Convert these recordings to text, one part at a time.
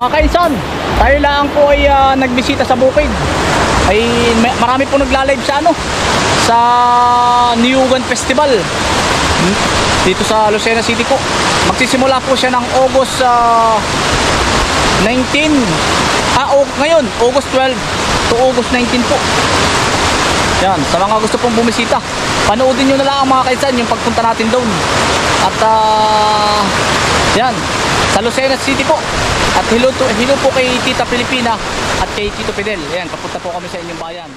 Mga kainsan, tayo lang po ay ah, nagbisita sa bukid. Ay may- marami po nagla-live sa ano sa Niyugan Festival. Hmm, Dito sa Lucena City po. Magsisimula po siya ng August ah, 19. Ah, o, ngayon, August 12 to August 19 po. Yan, sa mga gusto pong bumisita, panoodin nyo na lang mga kainsan yung pagpunta natin doon. At ah, yan, sa Lucena City po. At hello, to, hello po kay Tita Pilipina at kay Tito Fidel. Yan, papunta po kami sa inyong bayan.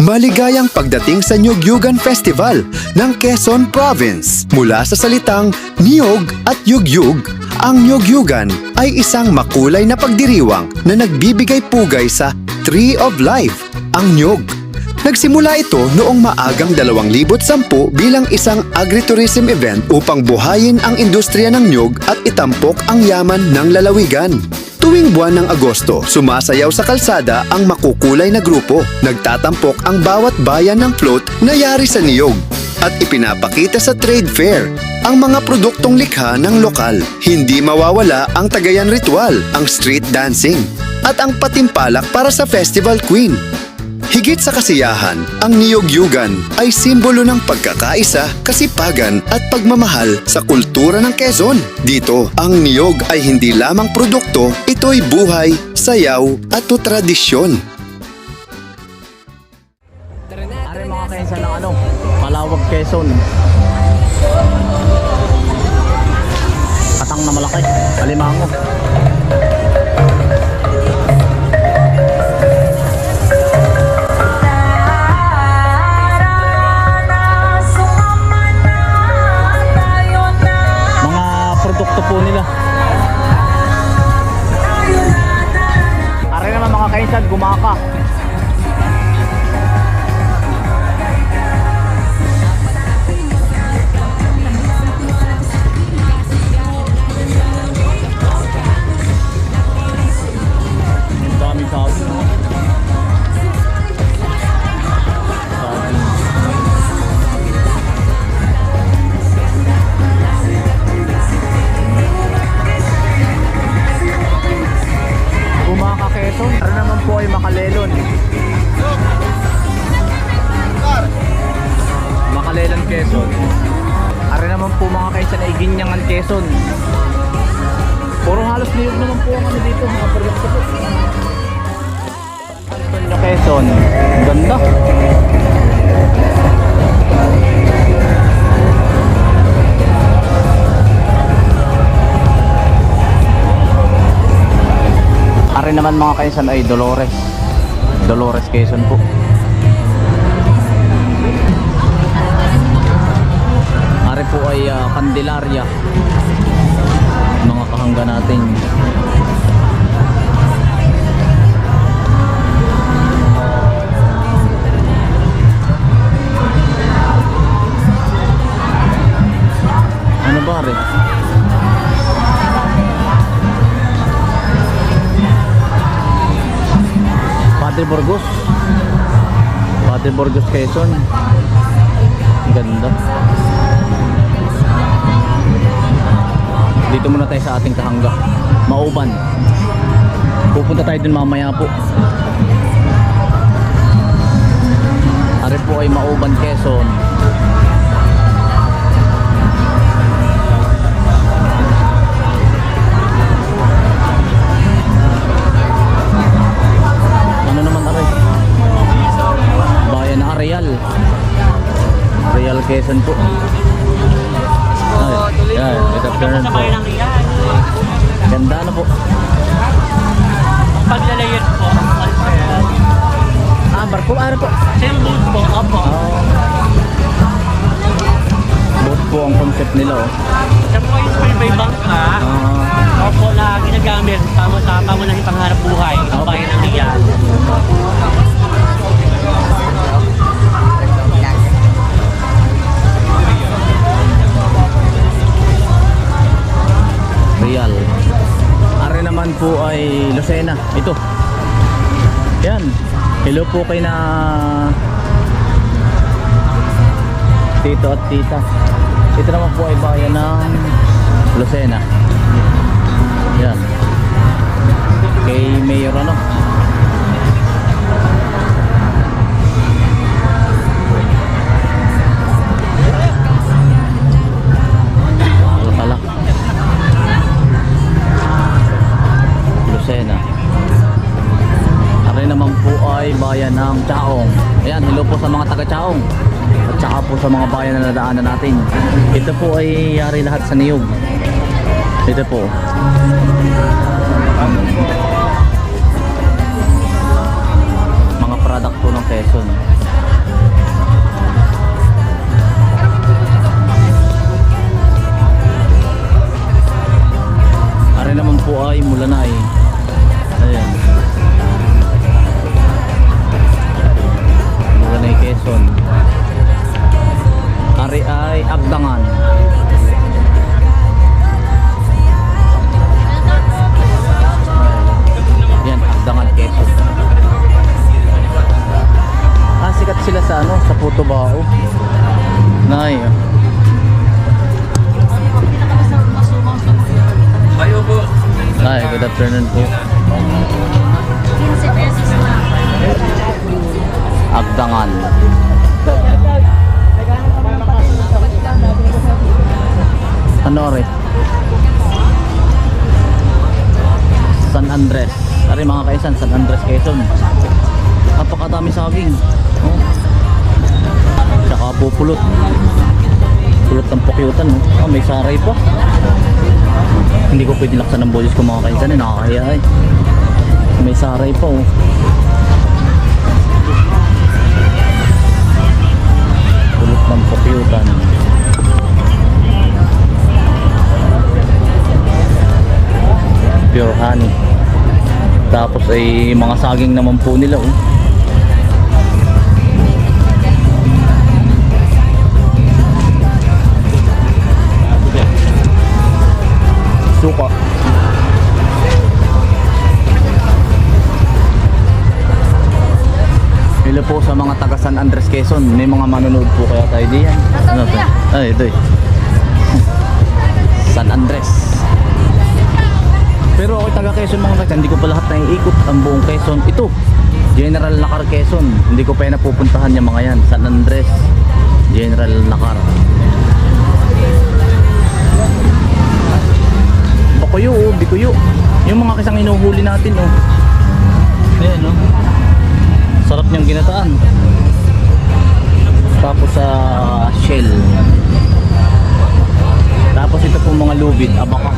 Maligayang pagdating sa Nyugyugan Festival ng Quezon Province. Mula sa salitang niyog at yugyug, ang Nyugyugan ay isang makulay na pagdiriwang na nagbibigay pugay sa Tree of Life, ang nyug. Nagsimula ito noong maagang 2010 bilang isang agritourism event upang buhayin ang industriya ng nyug at itampok ang yaman ng lalawigan. Tuwing buwan ng Agosto, sumasayaw sa kalsada ang makukulay na grupo. Nagtatampok ang bawat bayan ng float na yari sa niyog at ipinapakita sa trade fair ang mga produktong likha ng lokal. Hindi mawawala ang Tagayan Ritual, ang street dancing, at ang patimpalak para sa Festival Queen. Higit sa kasiyahan, ang niyogyugan ay simbolo ng pagkakaisa, kasipagan at pagmamahal sa kultura ng Quezon. Dito, ang niyog ay hindi lamang produkto, ito'y buhay, sayaw at tradisyon. Are mga kainsan ng ano, Malawag Quezon. Katang na malaki, Alimango. Kainsan, po mga kaisan ay Ginyangan Quezon. Puro halos niyog naman po ang ano dito mga produkto po. Antonio Quezon. Ganda. Ari naman mga kaisan ay Dolores. Dolores Quezon po. Po ay ah, Candelaria. Mga kahangga natin. Ano ba rin? Padre Burgos. Padre Burgos Quezon. Ganda. Dito muna tayo sa ating kahangga. Mauban. Pupunta tayo dun mamaya po. Ari po ay Mauban, Quezon. Lucena. Ito. Yan. Hello po kay na tito at tita. Ito naman po ay bayan ng Lucena. Yan. Lucena. Ari naman po ay bayan ng Chaong. Ayan, hello po sa mga taga Chaong. At saka po sa mga bayan na nadaanan natin. Ito po ay yari lahat sa niyog. Ito po. Mga product po ng Quezon. Ari naman po ay mula na eh. Quezon. Ari ay Agdangan. Yan, Agdangan, Quezon. Ah, sikat sila sa ano, sa Puto Bao. Nay. Ay, good afternoon po. Andres. Ari mga kaisan, San Andres, Quezon. Napakadami saging. Oh. Tsaka pupulot. Pulot ng pukyutan. Oh. Oh, may saray pa. Hindi ko pwede laksan ng boses ko mga kaisan. Eh. Nakakaya eh. May saray pa oh. Pulot ng pukyutan. Pure honey. Tapos ay mga saging naman po nila oh. Suka. Hello po sa mga taga San Andres Quezon. May mga manonood po kaya tayo diyan. Ano to? Ay, ito eh. San Andres. Pero ako taga Quezon mga kaisan, hindi ko pa lahat naiikot ang buong Quezon. Ito, General Lakar Quezon. Hindi ko pa yan napupuntahan yung mga yan. San Andres, General Lakar. Bakuyo, oh, bikuyo. Yung mga kasang inuhuli natin, oh. Ayan, oh. Sarap niyang ginataan. Tapos sa shell. Tapos ito po mga lubid, abaka.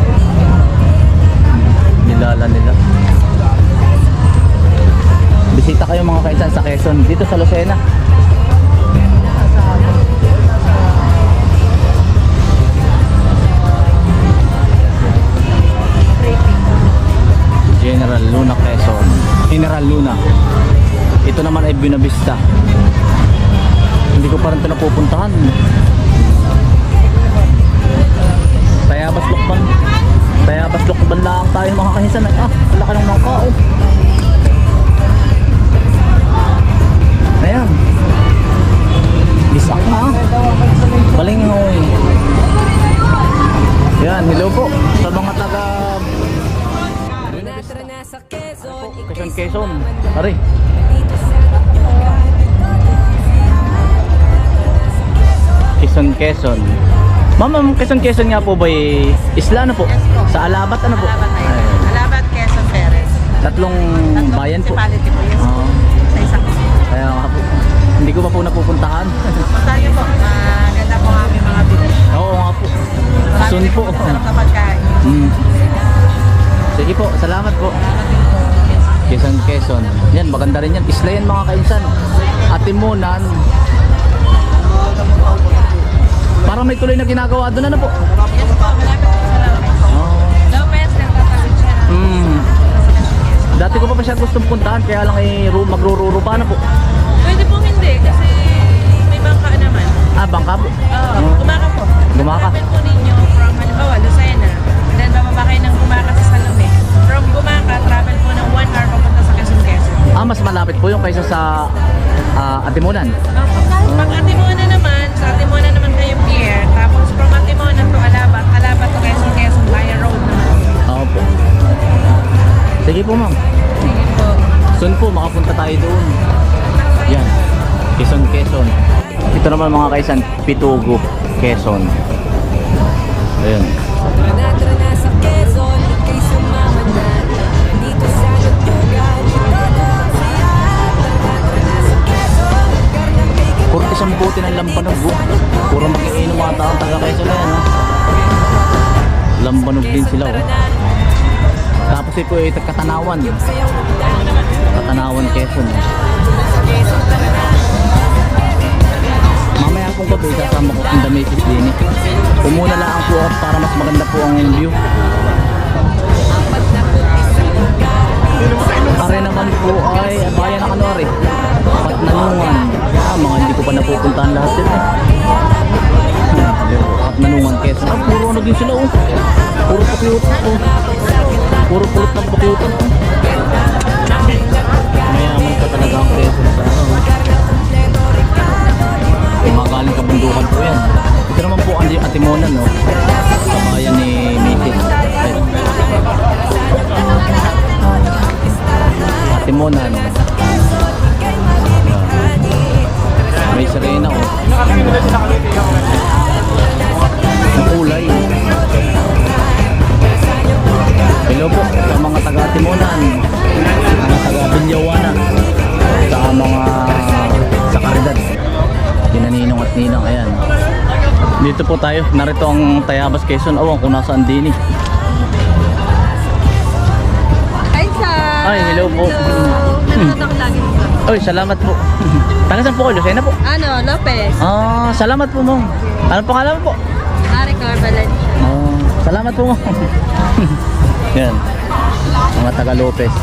Balingoy. Yan, hello po sa mga taga Quezon, Quezon. Ari. Quezon, Quezon. Ma'am, ma'am, Quezon, Quezon nga po ba isla ano po? Sa Alabat ano po? Alabat. Ayun. Alabat, Quezon, Perez. Tatlong Tatlong bayan po. municipality po. Yes. Oo. Sa isang Kaya nga po. Hindi ko pa po napupuntahan. Punta niyo po. Maganda Oo nga po. Soon po. Sarap na pagkain. Mm. Sige po, salamat po. Quezon, Quezon. Yan, maganda rin yan. Isla yan mga kainsan. Atimunan. Parang may tuloy na ginagawa doon. Ano po? Yes po. Malapit po sa Lopez. Oh. Lopez, nagtatawid siya. Mm. Dati ko pa pa siya gustong puntahan kaya lang ay ru- magrururo pa na po. Ah, bangka po. Oo, Oh. gumaka po. Gumaka. Travel po ninyo from halimbawa Lucena. And then bababa kayo ng gumaka sa Salome. From gumaka, travel po ng 1 hour papunta sa Quezon, Quezon. Ah, mas malapit po yung kaysa sa ah, Atimunan. Pag Atimona naman, sa Atimona naman kayo pier. Tapos from Atimona to Alabat, Alabat to Quezon, Quezon, via road naman. Oo po. Sige po ma'am. Sige po. Soon po makapunta tayo doon. Yan. Quezon, Quezon. Ito naman mga kaisan, Pitugo, Quezon. Ayun. Puro isang buti ng lampanog po. Puro makiinom mga taong taga Quezon na yan. Ha? Lampanog din sila. Oh. Tapos ito ay eh, Katanawan. Katanawan Quezon. Quezon, Mamaya pong gabi, sasama ko ang Damasis din. Pumuna lang po ako para mas maganda po ang view. Are naman po ay bayan ng ano are. Patnanungan. Ah, mga hindi ko pa napupuntahan lahat yun eh. Patnanungan Quezon. Ah, puro ano din sila oh. Puro pakyutan oh. Puro pulot ng pakyutan oh. Mayaman ka talaga ang Quezon sa ano. Kumagaling kabundukan po yan. Ito naman po ang Atimonan no. Sa bayan ni Mikit. Ayun. Atimonan. Dito po tayo. Narito ang Tayabas Quezon. Awan kung nasaan din eh. Hi, sir! Ay, hello po. Nanonood ako lagi. Oy, salamat po. Taga saan po kayo? Lucena po. Ano, Lopez? Ah, salamat po, ma'am. Ano pangalan po? Mari Carvalan. Ah, salamat po, ma'am. Yan. Mga taga Lopez.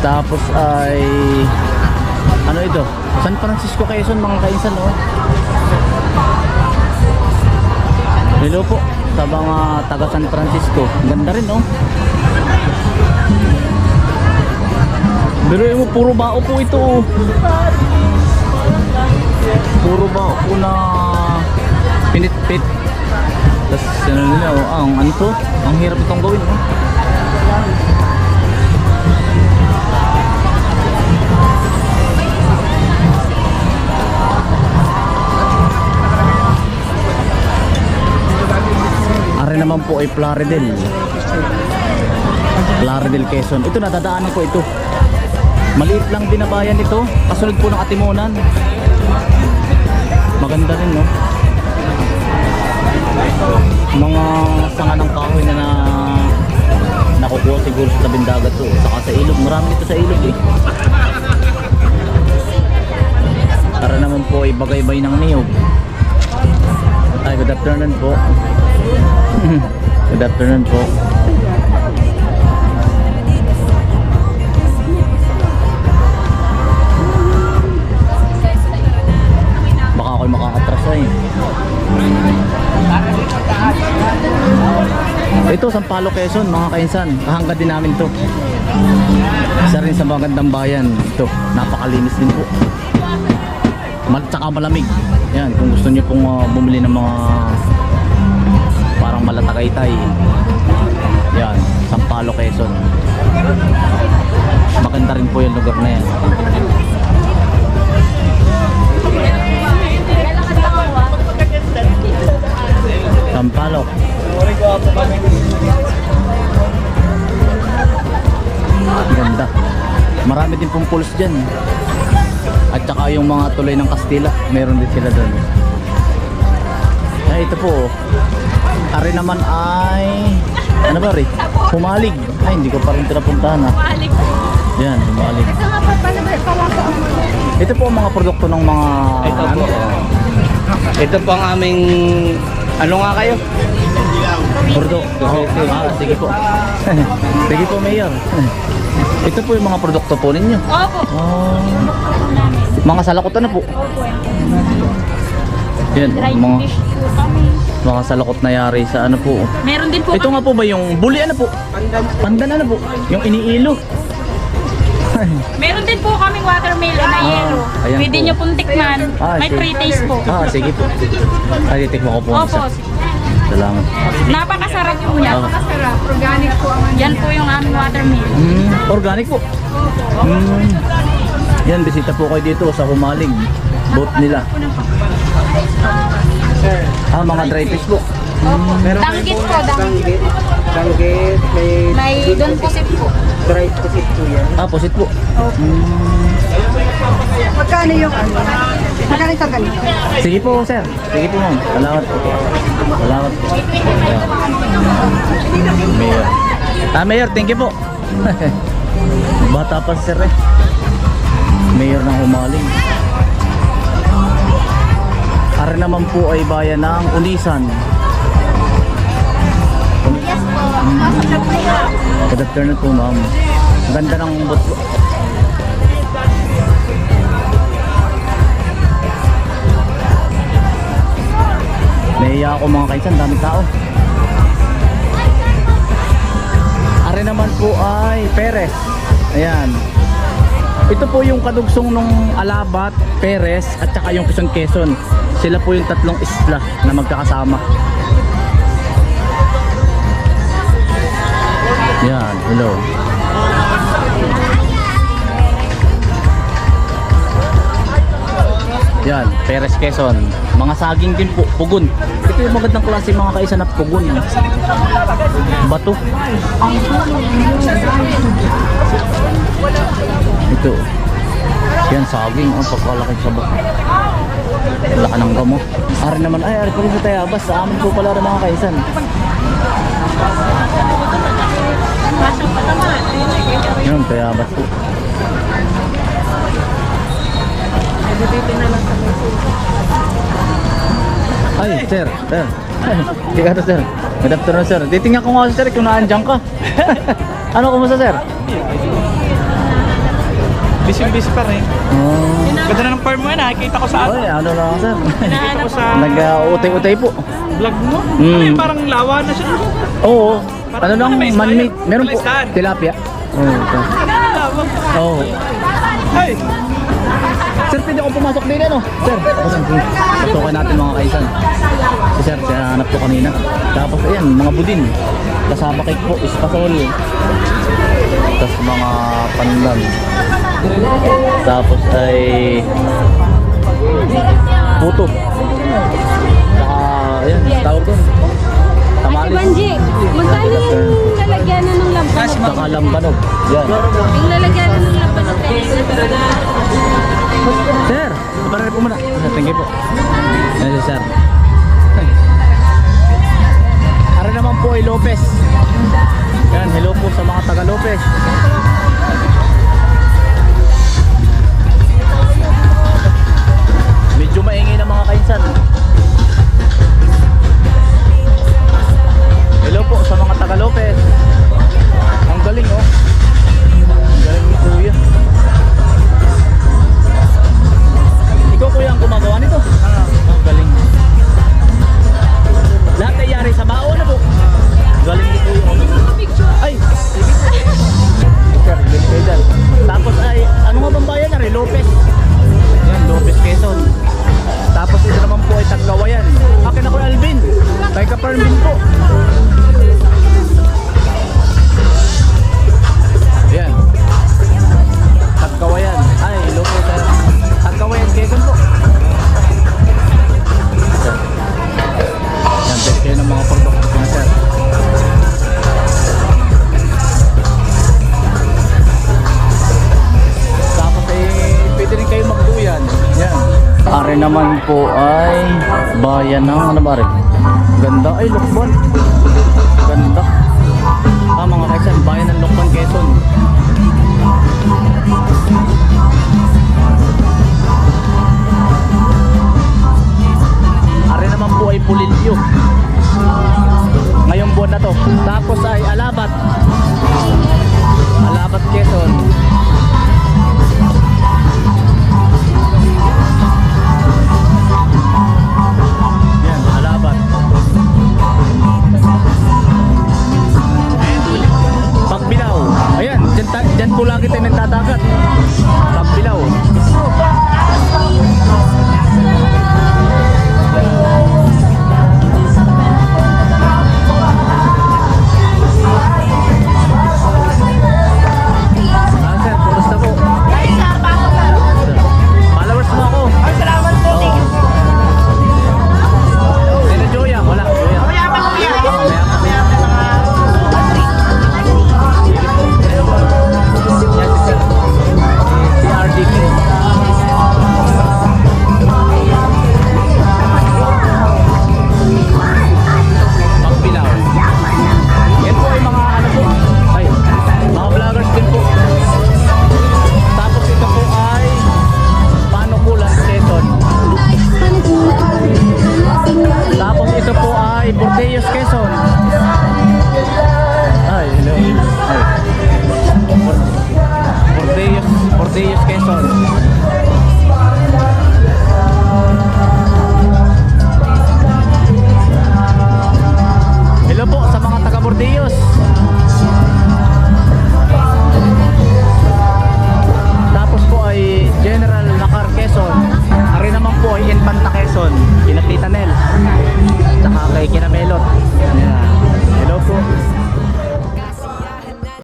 Tapos ay ano ito? San Francisco Quezon mga kainsan oh. Hello po sa mga taga San Francisco. Ganda rin oh. Pero mo puro bao po ito. oh. Puro bao po na pinit-pit. Tapos ano nila, oh, ang ano to? Ang hirap itong gawin. Oh. Naman po ay Plaridel. Plaridel Quezon. Ito nadadaanan ko ito. Maliit lang din na bayan ito. Kasunod po ng Atimonan. Maganda rin, no? Mga sanga ng kahoy na, na nakukuha siguro sa tabing dagat to. Saka sa ilog. Marami dito sa ilog eh. Para naman po ay bagay-bay ng niyog. Ay, good afternoon po. good afternoon po. Baka ako'y makakatras eh. Ito, Sampalo Quezon, mga kainsan. Kahangga din namin to. Isa rin sa magandang bayan. Ito, napakalinis din po. Mal tsaka malamig. Yan, kung gusto niyo pong uh, bumili ng mga parang malatagaytay. Yan, Sampalo Quezon. Maganda rin po yung lugar na yan. Sampalok. Ganda. Marami din pong pools dyan. At saka yung mga tulay ng Kastila, meron din sila doon. Ay, ito po. Oh. Ari naman ay... Ano ba rin? Humalig. Ay, hindi ko pa rin pinapuntahan ha. Balik. Yan, humalig. Ito po ang mga produkto ng mga... Ito po. ano, Ito po ang aming ano nga kayo? Produkto. Ah, sige po. sige po, Mayor. Ito po yung mga produkto po ninyo. Opo. Oh. Mga salakot na po. Yan, mga, mga salakot na yari sa ano po. Meron din po Ito nga po ba yung buli ano po? Pandan ano po? Yung iniilo. Meron din po kaming watermelon na Ah, yellow. ayan Pwede po. nyo pong tikman. Ah, May sige. pre-taste po. Ah, sige po. Ay, titikman ko po. Opo. isa. Salamat. Napakasarap po yan. Ah. Napakasarap. Organic po ang Yan po yung aming watermelon. Mm, organic po. Mm. Yan, bisita po kayo dito sa Humaling. Boat nila. Ah, mga dry fish po. Meron Danggit po, danggit. Danggit, may May Ay, doon po si po. Ah, posit po. Magkano yung ano? Magkano yung ganito? Sige po, sir. Sige po, ma'am. Salamat po. Salamat po. Mayor. Ah, Mayor, thank you po. Bata pa si sir eh. Mayor ng Humaling. Ara naman po ay bayan ng Unisan. Yes po. Good afternoon po, ma'am. Ganda ng bot. Naiya ako mga kaisan, dami tao. Are naman po ay Perez. Ayan. Ito po yung kadugsong nung Alabat, Perez at saka yung Quezon Quezon. Sila po yung tatlong isla na magkakasama. Yan, hello. Yan, Perez Quezon. Mga saging din po, pugon. Ito yung magandang klase mga kaisa na pugon. Bato. Ito. Yan, saging. Ang pagkalaki sa bato. Laka ng gamo. Ari naman, ay, ari pa rin sa Tayabas. Sa amin po pala rin mga kaisan. Yun, Tayabas po. Ay, sir, sir. Hindi ka to, sir. Good afternoon, sir. Titingnan ko nga, sir, kung naandyan ka. ano, kumusta, sir? Busy-busy pa rin. Oh. Ganda na ng farm mo yan, nakikita ko sa Ay, ano lang, sir. Nakikita ko sa Nag-utay-utay po. vlog mo. Mm. Ano yun, parang lawa na siya. Oo. Parang Ano lang, may man-made. Meron po. Tilapia. Oo. Lawa. Oo. Ay! Sir, pwede ako pumasok din, ano? Sir, pasukin natin mga kaisan. Si sir, siya hanap ko kanina. Tapos, ayan, mga budin. Kasama cake po, espasol. Tapos mga pandan. Tapos ay puto. Saka, ayan, tawag doon. Ate Tamales. Banji, magkano yung lalagyanan ng lampas? Saka lambanog. Yan. Yung lalagyanan ng lampas sa Sir, para po muna. Thank you po. Yan si sir.